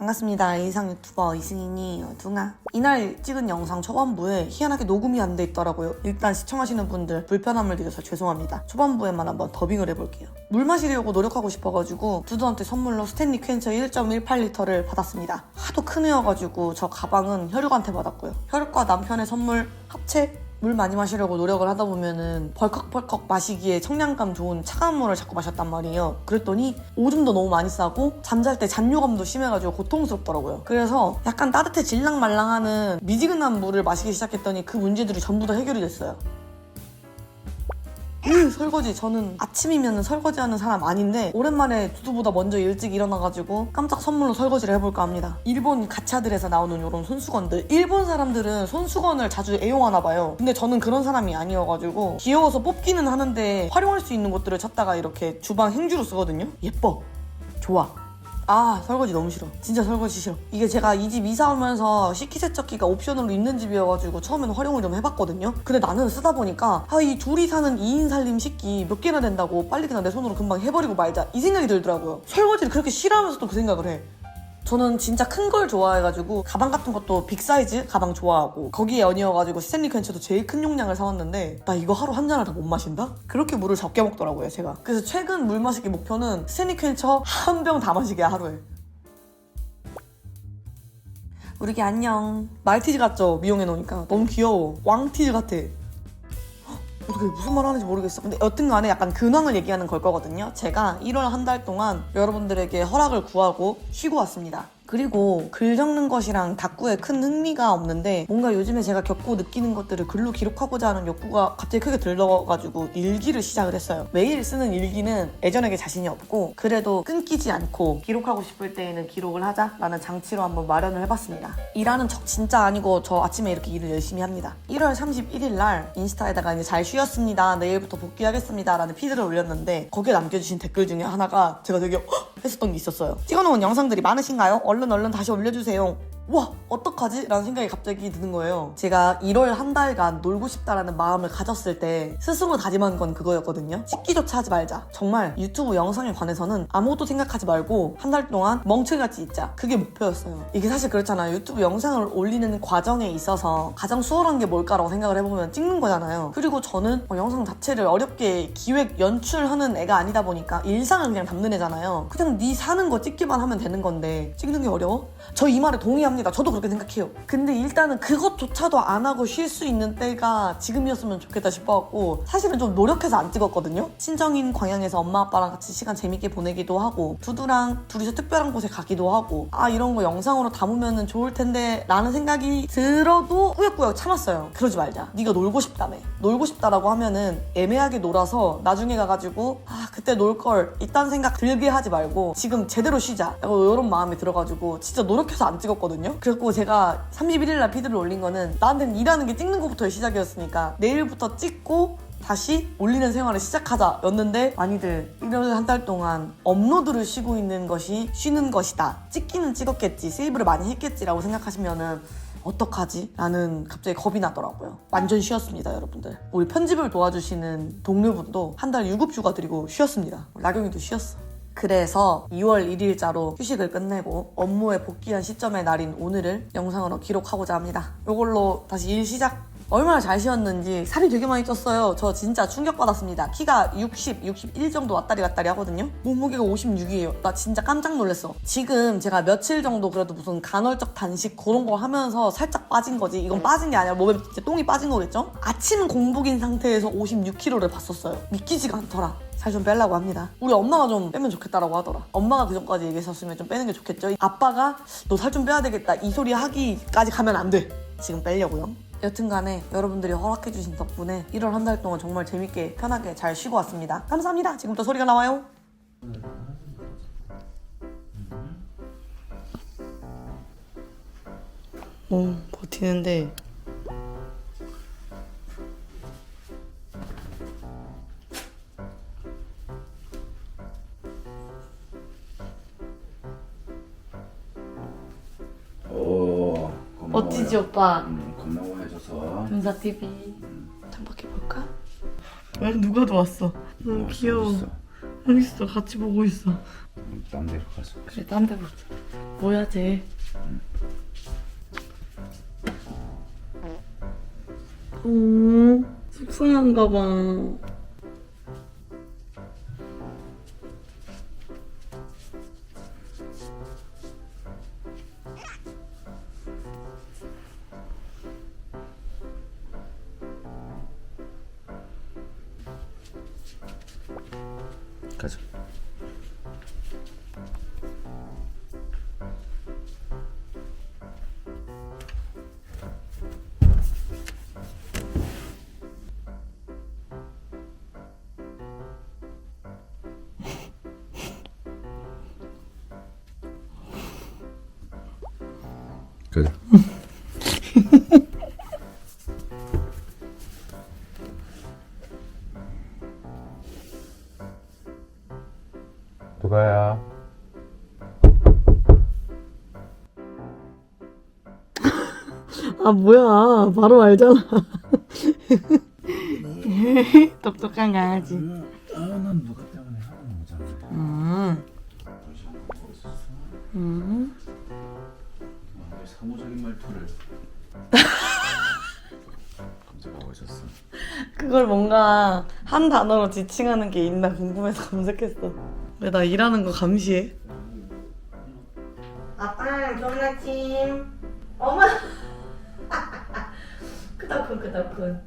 반갑습니다. 이상 유튜버 이승인이에요. 둥아. 이날 찍은 영상 초반부에 희한하게 녹음이 안 돼 있더라고요. 일단 시청하시는 분들 불편함을 드려서 죄송합니다. 초반부에만 한번 더빙을 해볼게요. 물 마시려고 노력하고 싶어가지고 두두한테 선물로 스탠리 퀸처 1.18리터를 받았습니다. 하도 큰 애여가지고 저 가방은 혈육한테 받았고요. 혈육과 남편의 선물 합체 물 많이 마시려고 노력을 하다 보면은 벌컥벌컥 마시기에 청량감 좋은 차가운 물을 자꾸 마셨단 말이에요. 그랬더니 오줌도 너무 많이 싸고 잠잘 때 잔뇨감도 심해가지고 고통스럽더라고요. 그래서 약간 따뜻해 질랑말랑하는 미지근한 물을 마시기 시작했더니 그 문제들이 전부 다 해결이 됐어요. 으, 설거지 저는 아침이면 설거지하는 사람 아닌데 오랜만에 두두보다 먼저 일찍 일어나가지고 깜짝 선물로 설거지를 해볼까 합니다. 일본 가차들에서 나오는 이런 손수건들. 일본 사람들은 손수건을 자주 애용하나 봐요. 근데 저는 그런 사람이 아니어가지고 귀여워서 뽑기는 하는데 활용할 수 있는 것들을 찾다가 이렇게 주방 행주로 쓰거든요. 예뻐. 좋아 아 설거지 너무 싫어. 진짜 설거지 싫어. 이게 제가 이 집 이사 오면서 식기세척기가 옵션으로 있는 집이어가지고 처음에는 활용을 좀 해봤거든요. 근데 나는 쓰다 보니까 아 이 둘이 사는 2인 살림 식기 몇 개나 된다고 빨리 그냥 내 손으로 금방 해버리고 말자. 이 생각이 들더라고요. 설거지를 그렇게 싫어하면서도 그 생각을 해 저는 진짜 큰 걸 좋아해가지고 가방 같은 것도 빅 사이즈 가방 좋아하고 거기에 연이어가지고 스탠리 퀸처도 제일 큰 용량을 사왔는데 나 이거 하루 한 잔을 다 못 마신다? 그렇게 물을 적게 먹더라고요 제가. 그래서 최근 물 마시기 목표는 스탠리 퀸처 한 병 다 마시게 하루에. 우리 개 안녕. 말티즈 같죠? 미용해 놓으니까. 너무 귀여워. 왕티즈 같아 어떻게 무슨 말 하는지 모르겠어. 근데 여튼 간에 약간 근황을 얘기하는 걸 거거든요. 제가 1월 한 달 동안 여러분들에게 허락을 구하고 쉬고 왔습니다. 그리고 글 적는 것이랑 다꾸에 큰 흥미가 없는데 뭔가 요즘에 제가 겪고 느끼는 것들을 글로 기록하고자 하는 욕구가 갑자기 크게 들러가지고 일기를 시작을 했어요. 매일 쓰는 일기는 예전에게 자신이 없고 그래도 끊기지 않고 기록하고 싶을 때에는 기록을 하자라는 장치로 한번 마련을 해봤습니다. 일하는 척 진짜 아니고 저 아침에 이렇게 일을 열심히 합니다. 1월 31일 날 인스타에다가 이제 잘 쉬었습니다. 내일부터 복귀하겠습니다. 라는 피드를 올렸는데 거기에 남겨주신 댓글 중에 하나가 제가 되게 헉! 했었던 게 있었어요. 찍어놓은 영상들이 많으신가요? 얼른 얼른 다시 올려주세요. 와 어떡하지? 라는 생각이 갑자기 드는 거예요. 제가 1월 한 달간 놀고 싶다라는 마음을 가졌을 때 스스로 다짐한 건 그거였거든요. 찍기조차 하지 말자. 정말 유튜브 영상에 관해서는 아무것도 생각하지 말고 한 달 동안 멍청이같이 있자. 그게 목표였어요. 이게 사실 그렇잖아요. 유튜브 영상을 올리는 과정에 있어서 가장 수월한 게 뭘까라고 생각을 해보면 찍는 거잖아요. 그리고 저는 뭐 영상 자체를 어렵게 기획 연출하는 애가 아니다 보니까 일상을 그냥 담는 애잖아요. 그냥 네 사는 거 찍기만 하면 되는 건데 찍는 게 어려워? 저 이 말에 동의합니다. 저도 그렇게 생각해요. 근데 일단은 그것조차도 안 하고 쉴 수 있는 때가 지금이었으면 좋겠다 싶어갖고 사실은 좀 노력해서 안 찍었거든요. 친정인 광양에서 엄마 아빠랑 같이 시간 재밌게 보내기도 하고 두두랑 둘이서 특별한 곳에 가기도 하고 아 이런 거 영상으로 담으면 좋을 텐데 라는 생각이 들어도 꾸역꾸역 참았어요. 그러지 말자. 네가 놀고 싶다며. 놀고 싶다라고 하면은 애매하게 놀아서 나중에 가가지고 아 그때 놀 걸 이딴 생각 들게 하지 말고 지금 제대로 쉬자. 이런 마음이 들어가지고 진짜 노력해서 안 찍었거든요. 그래갖고 제가 31일날 피드를 올린 거는 나한테는 일하는 게 찍는 것부터의 시작이었으니까 내일부터 찍고 다시 올리는 생활을 시작하자 였는데 많이들 1월 한달 동안 업로드를 쉬고 있는 것이 쉬는 것이다. 찍기는 찍었겠지, 세이브를 많이 했겠지라고 생각하시면은 어떡하지? 라는 갑자기 겁이 나더라고요. 완전 쉬었습니다, 여러분들. 우리 편집을 도와주시는 동료분도 한 달 유급 휴가 드리고 쉬었습니다. 나경이도 쉬었어. 그래서 2월 1일자로 휴식을 끝내고 업무에 복귀한 시점의 날인 오늘을 영상으로 기록하고자 합니다. 이걸로 다시 일 시작! 얼마나 잘 쉬었는지 살이 되게 많이 쪘어요. 저 진짜 충격받았습니다. 키가 60, 61 정도 왔다리 갔다리 하거든요. 몸무게가 56이에요. 나 진짜 깜짝 놀랐어. 지금 제가 며칠 정도 그래도 무슨 간헐적 단식 그런 거 하면서 살짝 빠진 거지. 이건 빠진 게 아니라 몸에 진짜 똥이 빠진 거겠죠? 아침 공복인 상태에서 56kg를 봤었어요. 믿기지가 않더라. 살좀 빼려고 합니다. 우리 엄마가 좀 빼면 좋겠다라고 하더라. 엄마가 그 전까지 얘기했었으면 좀 빼는 게 좋겠죠. 아빠가 너 살 좀 빼야 되겠다 이 소리 하기까지 가면 안 돼. 지금 빼려고요. 여튼간에 여러분들이 허락해주신 덕분에 1월 한 달 동안 정말 재밌게 편하게 잘 쉬고 왔습니다. 감사합니다. 지금부터 소리가 나와요. 오 버티는데 오, 고마워요. 멋지지 오빠. 군사 TV. 창밖에 볼까? 왜 누가 들어왔어? 너무 귀여워. 있어. 여기 있어. 같이 보고 있어. 음, 딴 데로 가서. 그래 딴 데 보자. 뭐야 쟤? 오, 속상한가 봐. 가자. 누가야? 아 뭐야 바로 알잖아 똑똑한 강아지 아난 누가 때문에 하는 거잖아. 음. 음. 그걸 뭔가 한 단어로 지칭하는 게 있나 궁금해서 검색했어 왜 나 일하는 거 감시해? 아빠 좋은 아침 어머 크다큰 크다큰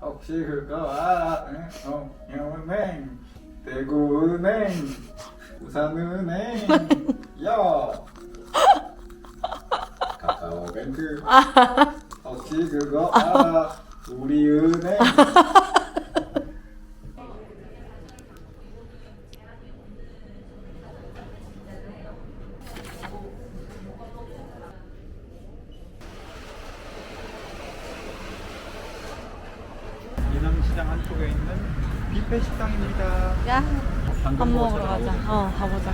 혹시 그거 알아? 응? 어, 영은행, 대구은행, 우산은행, 야, 카카오뱅크. 혹시 그거 알아? 우리 은행. 인왕시장 한쪽에 있는 뷔페 식당입니다. 야, 밥 먹으러 가자. 어, 가보자.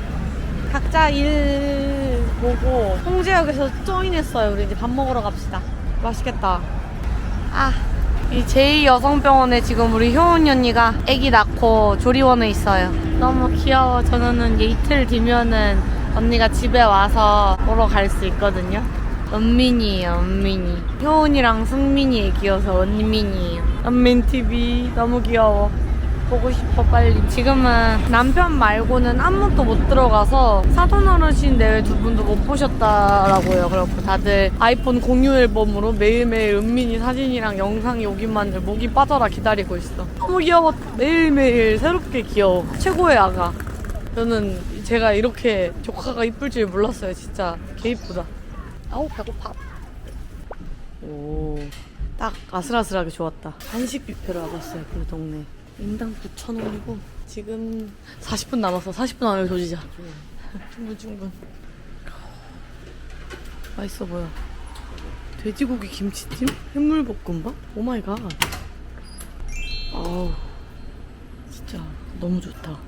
각자 일 보고 홍제역에서 조인했어요. 우리 이제 밥 먹으러 갑시다. 맛있겠다. 아, 이 제2여성병원에 지금 우리 효은이 언니가 아기 낳고 조리원에 있어요. 너무 귀여워. 저는 얘 이틀 뒤면은 언니가 집에 와서 보러 갈 수 있거든요. 은민이에요, 은민이. 효은이랑 승민이 애기여서 은민이에요. 은민TV. 너무 귀여워. 보고 싶어 빨리. 지금은 남편 말고는 아무도 못 들어가서 사돈 어르신 내외 두 분도 못 보셨다라고요. 그래갖고 다들 아이폰 공유 앨범으로 매일매일 은민이 사진이랑 영상이 오기만을 목이 빠져라 기다리고 있어. 너무 귀여워. 매일매일 새롭게 귀여워. 최고의 아가. 저는 제가 이렇게 조카가 이쁠 줄 몰랐어요. 진짜 개 이쁘다. 아우 배고파. 오 딱 아슬아슬하게 좋았다. 한식 뷔페로 와봤어요 그 동네 인당 9,000원이고 지금 40분 남았어. 40분 안에 조지자. 충분 충분. 맛있어 보여. 돼지고기 김치찜? 해물볶음밥? 오마이갓. 아우 진짜 너무 좋다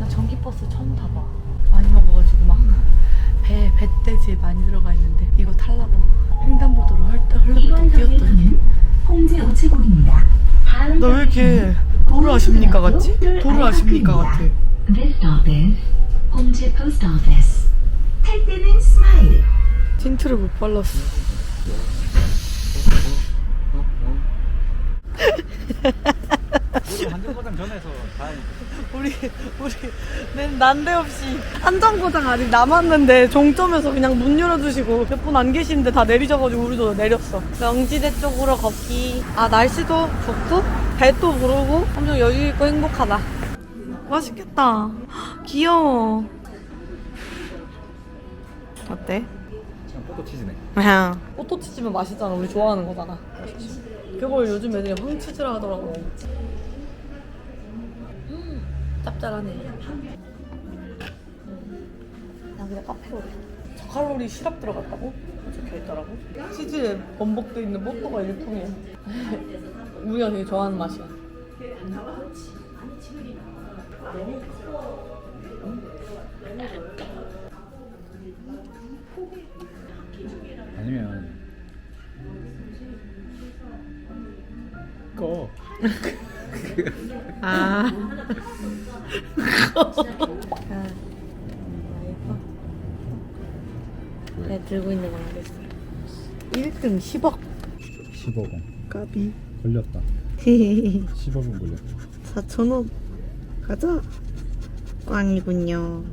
나 전기버스 처음 타봐. 많이 먹어가지고 막 배, 배돼지에 많이 들어가 있는데 이거 타려고 횡단보도로 헐떡 흘러hul떡 뛰었더니 홍제 우체국입니다. 너왜 이렇게 도를 아십니까 같지? 도를 아십니까 같아. This stop is 홍제 Post Office. 탈 때는 스마일. 틴트를 못 발랐어. 한정거장 전에서 다 우리 우리 내 난데없이 한정거장 아직 남았는데 종점에서 그냥 문 열어주시고 몇 분 안 계시는데 다 내리셔가지고 우리도 내렸어. 명지대 쪽으로 걷기. 아 날씨도 좋고 배도 부르고 엄청 여유 있고 행복하다. 맛있겠다. 귀여워. 어때? 지금 포토치즈네. 그냥 포토치즈면 맛있잖아. 우리 좋아하는 거잖아. 그걸 요즘 애들이 황치즈라 하더라고. 음, 짭짤하네. 나 그냥 카페로. 저칼로리 시럽 들어갔다고? 적혀 있더라고. 치즈에 번복돼 있는 뽀또가 일품이야. 우리가 되게 좋아하는 맛이야. 아니면 꺼. 아. 내가 들고 있는 건 알겠어. 1등 10억. 15분 까비. 걸렸다. 15분 걸렸다. 4,000원. 가자. 꽝이군요.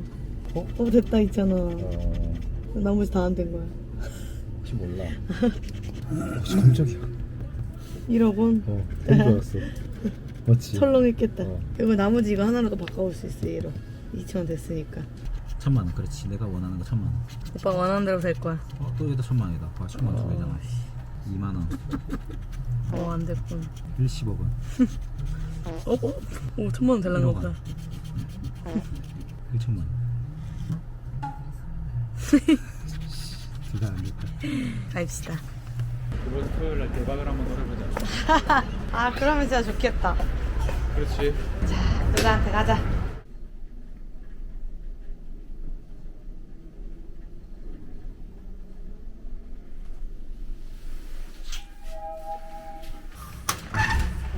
어? 어, 됐다 있잖아. 어, 나머지 다 안 된 거야. 혹시 몰라. 어, 깜짝이야. 1억 원. 어, 된 거였어. 맞지? 철렁했겠다. 어. 이거 나머지 이거 하나로 더 바꿔올 수 있어, 얘로. 2,000원 됐으니까. 천만 원, 그렇지. 내가 원하는 거 천만 원. 오빠 원하는 대로 될 거야. 어, 또 여기다 천만 원이다. 봐, 천만 원 두 개잖아. 2만 원, 어, 안 됐군. 10억 원, 어? 어? 오, 천만 원 일억 보다. 원. 1천만 원. 두가 안 됐다. 가입시다. 이번 토요일 날 대박을 한번 노려보자. 아, 그러면 진짜 좋겠다. 그렇지. 자, 누나한테 가자.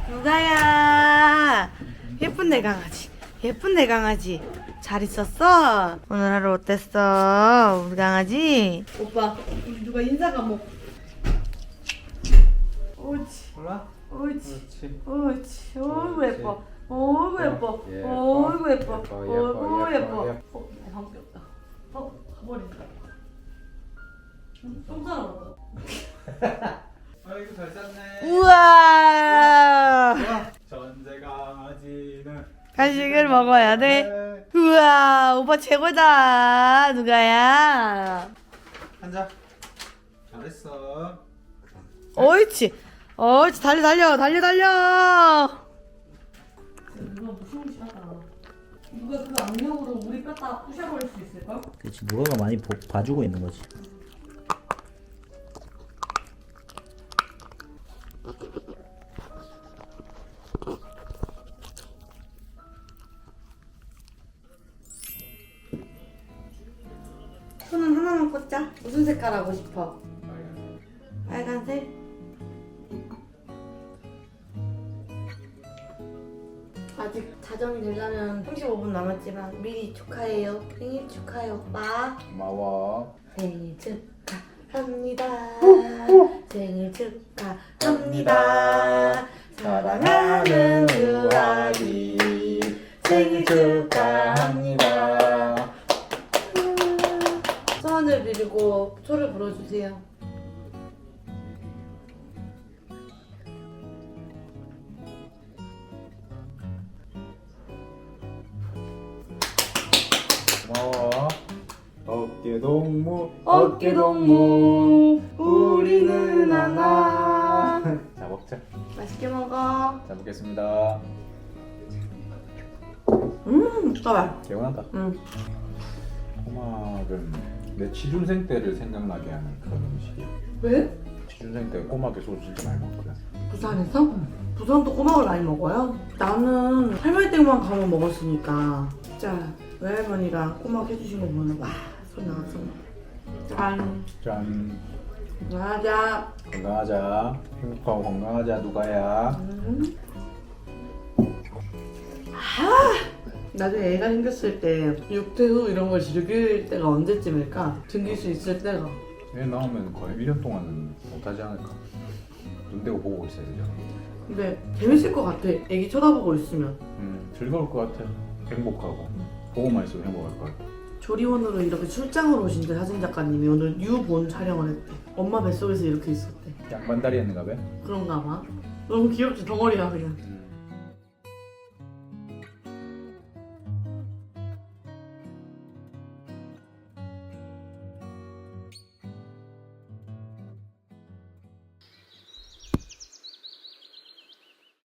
누가야? 예쁜 내 강아지. 예쁜 내 강아지. 잘 있었어? 오늘 하루 어땠어? 우리 강아지? 오빠, 우리 누가 인사 과목. 옳지. 몰라? 옳지. 그렇지. 옳지. 어이구 예뻐. 어이구 예뻐. 예뻐. 어이구 예뻐. 예뻐, 어이구 예뻐, 예뻐. 예뻐. 어, 나 방귀 없다. 어, 가버린다. 똥 싸러 아이고 잘 쌌네. 우와. 전제 강아지는 간식을 먹어야 돼. 우와, 오빠 최고다. 누가야? 앉아. 잘했어. 옳지. 옳지. 달려, 달려, 달려, 달려. 누가 무슨 짓 하다. 누가 그 악력으로 우리 뼈다 부셔버릴 수 있을까? 그렇지 누가가 많이 보, 봐주고 있는 거지 무슨 색깔 하고 싶어? 빨간색? 아직 자정이 되려면 35분 남았지만 미리 축하해요. 생일 축하해 오빠. 고마워. 생일 축하합니다. 생일 축하합니다. 사랑하는 우아리 생일 축하합니다. 빌고 초를 불어주세요. 고마워. 어깨 동무. 어깨 동무 우리는 하나. 자 먹자. 맛있게 먹어. 잘 먹겠습니다. 음, 잠깐만. 개운하다. 음. 꼬막은 내 취준생 때를 생각나게 하는 그런 음식이야. 왜? 취준생 때 꼬막에 소주 진짜 많이 먹거든. 부산에서? 부산도 꼬막을 많이 먹어요? 나는 할머니 댁만 가면 먹었으니까 진짜 외할머니가 꼬막 해주신 거 보면 와손 나왔어 짠 짠. 맞아 건강하자. 행복하고 건강하자 누가야. 음. 아, 나중에 애가 생겼을 때 육퇴후 이런 걸 즐길 때가 언제쯤일까? 즐길 수 있을 때가 얘 나오면 거의 1년 동안은 못하지 않을까. 눈 대고 보고 있어야 되잖아. 근데 재밌을 것 같아 애기 쳐다보고 있으면 음 즐거울 것 같아. 행복하고 보고만 있어도 행복할 것 같아. 조리원으로 이렇게 출장을 오신대 사진 작가님이 오늘 유본 촬영을 했대 엄마 뱃속에서 이렇게 있었대 양반다리 했는가 봐. 그런가 봐 너무 귀엽지 덩어리가 그냥 음.